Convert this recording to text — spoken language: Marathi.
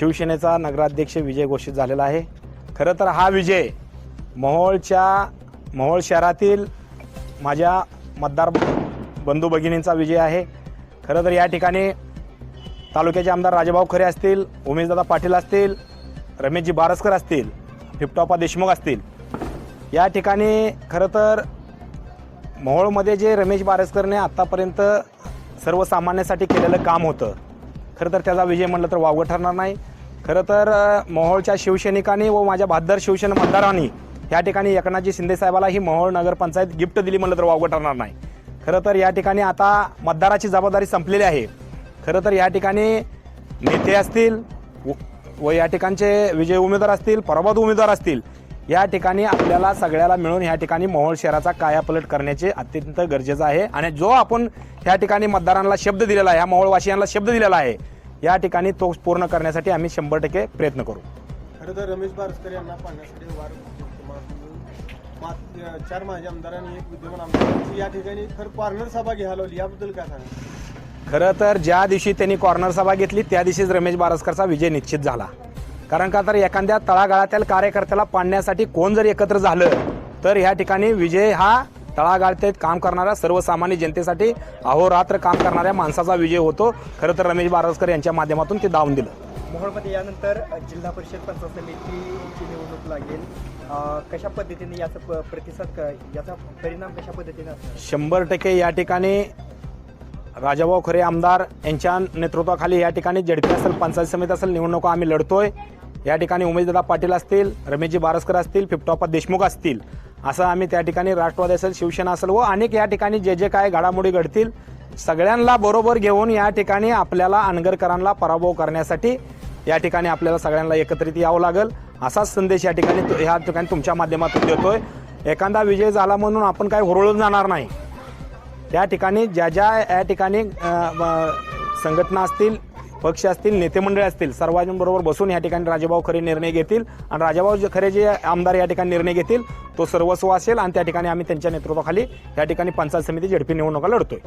शिवसेनेचा नगराध्यक्ष विजय घोषित झालेला आहे. खरं तर हा विजय मोहोळच्या मोहोळ शहरातील माझ्या मतदार बंधू भगिनींचा विजय आहे. खरं तर या ठिकाणी तालुक्याचे आमदार राजाभाऊ खरे असतील उमेशदादा पाटील असतील रमेशजी बारसकर असतील फिफ्टॉपा देशमुख असतील. या ठिकाणी खरं तर मोहोळमध्ये जे रमेश बारसकरने आत्तापर्यंत सर्वसामान्यासाठी केलेलं काम होतं खरं तर त्याचा विजय म्हटलं तर वावगं ठरणार नाही. खरं तर मोहोळच्या शिवसैनिकांनी व माझ्या बहादर शिवसेना मतदारांनी या ठिकाणी एकनाथजी शिंदे साहेबाला ही मोहोळ नगरपंचायत गिफ्ट दिली म्हटलं तर वावगं ठरणार नाही. खरं तर या ठिकाणी आता मतदाराची जबाबदारी संपलेली आहे. खरं तर या ठिकाणी नेते असतील व- व या ठिकाणचे विजय उमेदवार असतील पराभूत उमेदवार असतील या ठिकाणी आपल्याला सगळ्याला मिळून या ठिकाणी मोहोळ शहराचा कायापलट करण्याचे अत्यंत गरजेचं आहे. आणि जो आपण या ठिकाणी मतदारांना शब्द दिलेला आहे या मोहोळवासियांना शब्द दिलेला आहे या ठिकाणी तो पूर्ण करण्यासाठी आम्ही शंभर टक्के प्रयत्न करू. खरं तर रमेश बारसकर यांना पाहण्यासाठी वार चार माझ्या आमदारांनी एक विद्यमान आमदारांची या ठिकाणी खरं कॉर्नर सभा घ्यायला याबद्दल काय सांगा खरं तर ज्या दिवशी त्यांनी कॉर्नर सभा घेतली त्या दिवशीच रमेश बारसकरचा विजय निश्चित झाला. कारण का तर एखाद्या तळागाळातील कार्यकर्त्याला पाडण्यासाठी कोण जर एकत्र झालं तर ह्या ठिकाणी विजय हा तळागाळात काम करणाऱ्या सर्वसामान्य जनतेसाठी अहोरात्र काम करणाऱ्या माणसाचा विजय होतो. खरं तर रमेश बारसकर यांच्या माध्यमातून ते दावून दिलं. मोहोळमध्ये यानंतर जिल्हा परिषद पंचायत समितीची निवडणूक लागेल. कशा पद्धतीने याचा प्रतिसाद याचा परिणाम कशा पद्धतीने शंभर टक्के या ठिकाणी राजाभाऊ खरे आमदार यांच्या नेतृत्वाखाली या ठिकाणी जडपी असेल पंचायत समिती असेल निवडणुका आम्ही लढतोय. या ठिकाणी उमेशदादा पाटील असतील रमेशजी बारसकर असतील फिफ्टॉपा देशमुख असतील. असं आम्ही त्या ठिकाणी राष्ट्रवादी असेल शिवसेना असेल व अनेक या ठिकाणी जे जे काय घडामोडी घडतील सगळ्यांना बरोबर घेऊन या ठिकाणी आपल्याला अनगरकरांना पराभव करण्यासाठी या ठिकाणी आपल्याला सगळ्यांना एकत्रित यावं लागेल. असाच संदेश या ठिकाणी ह्या या ठिकाणी तुमच्या माध्यमातून देतोय. एखादा विजय झाला म्हणून आपण काय हुरळून जाणार नाही. त्या ठिकाणी ज्या ज्या या ठिकाणी संघटना असतील पक्ष असतील नेतेमंडळी असतील सर्वांबरोबर बसून या ठिकाणी राजेभाऊ खरे निर्णय घेतील आणि राजाभाऊ जे खरे जे आमदार या ठिकाणी निर्णय घेतील तो सर्वस्व असेल आणि त्या ठिकाणी आम्ही त्यांच्या नेतृत्वाखाली या ठिकाणी पंचायत समिती झडपी निवडणुका लढतोय.